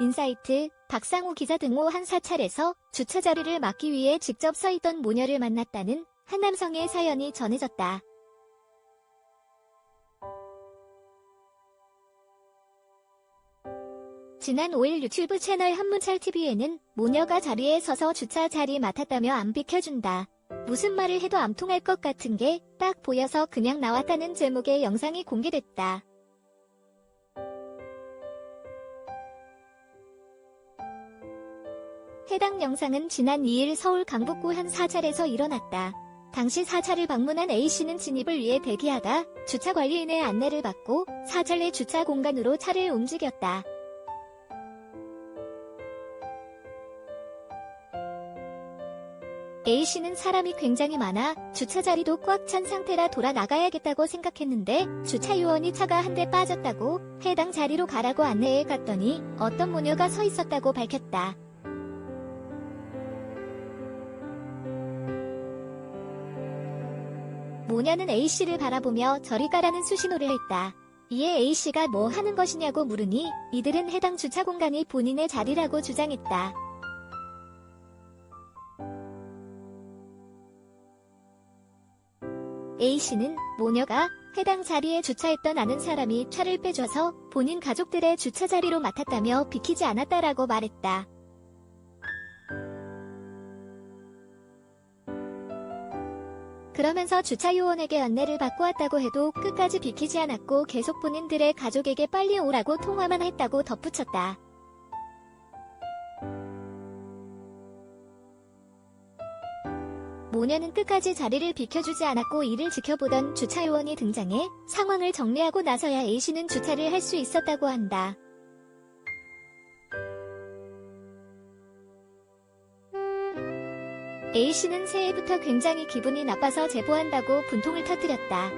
인사이트, 박상우 기자 등호 한 사찰에서 주차 자리를 막기 위해 직접 서 있던 모녀를 만났다는 한 남성의 사연이 전해졌다. 지난 5일 유튜브 채널 한문철TV에는 모녀가 자리에 서서 주차 자리 맡았다며 안 비켜준다. 무슨 말을 해도 안 통할 것 같은 게 딱 보여서 그냥 나왔다는 제목의 영상이 공개됐다. 해당 영상은 지난 2일 서울 강북구 한 사찰에서 일어났다. 당시 사찰을 방문한 A씨는 진입을 위해 대기하다 주차 관리인의 안내를 받고 사찰 내 주차 공간으로 차를 움직였다. A씨는 사람이 굉장히 많아 주차 자리도 꽉 찬 상태라 돌아 나가야겠다고 생각했는데 주차 요원이 차가 한 대 빠졌다고 해당 자리로 가라고 안내해 갔더니 어떤 모녀가 서 있었다고 밝혔다. 모녀는 A씨를 바라보며 저리 가라는 수신호를 했다. 이에 A씨가 뭐 하는 것이냐고 물으니 이들은 해당 주차 공간이 본인의 자리라고 주장했다. A씨는 모녀가 해당 자리에 주차했던 아는 사람이 차를 빼줘서 본인 가족들의 주차 자리로 맡았다며 비키지 않았다라고 말했다. 그러면서 주차 요원에게 안내를 받고 왔다고 해도 끝까지 비키지 않았고 계속 본인들의 가족에게 빨리 오라고 통화만 했다고 덧붙였다. 모녀는 끝까지 자리를 비켜주지 않았고 이를 지켜보던 주차 요원이 등장해 상황을 정리하고 나서야 A씨는 주차를 할 수 있었다고 한다. A씨는 새해부터 굉장히 기분이 나빠서 제보한다고 분통을 터뜨렸다.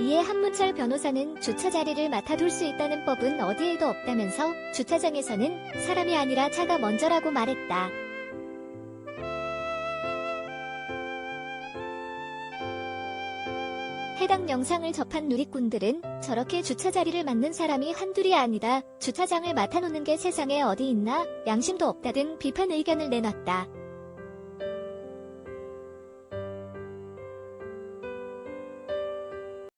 이에 한문철 변호사는 주차 자리를 맡아둘 수 있다는 법은 어디에도 없다면서 주차장에서는 사람이 아니라 차가 먼저라고 말했다. 해당 영상을 접한 누리꾼들은 저렇게 주차 자리를 맡는 사람이 한둘이 아니다. 주차장을 맡아놓는 게 세상에 어디 있나? 양심도 없다 등 비판 의견을 내놨다.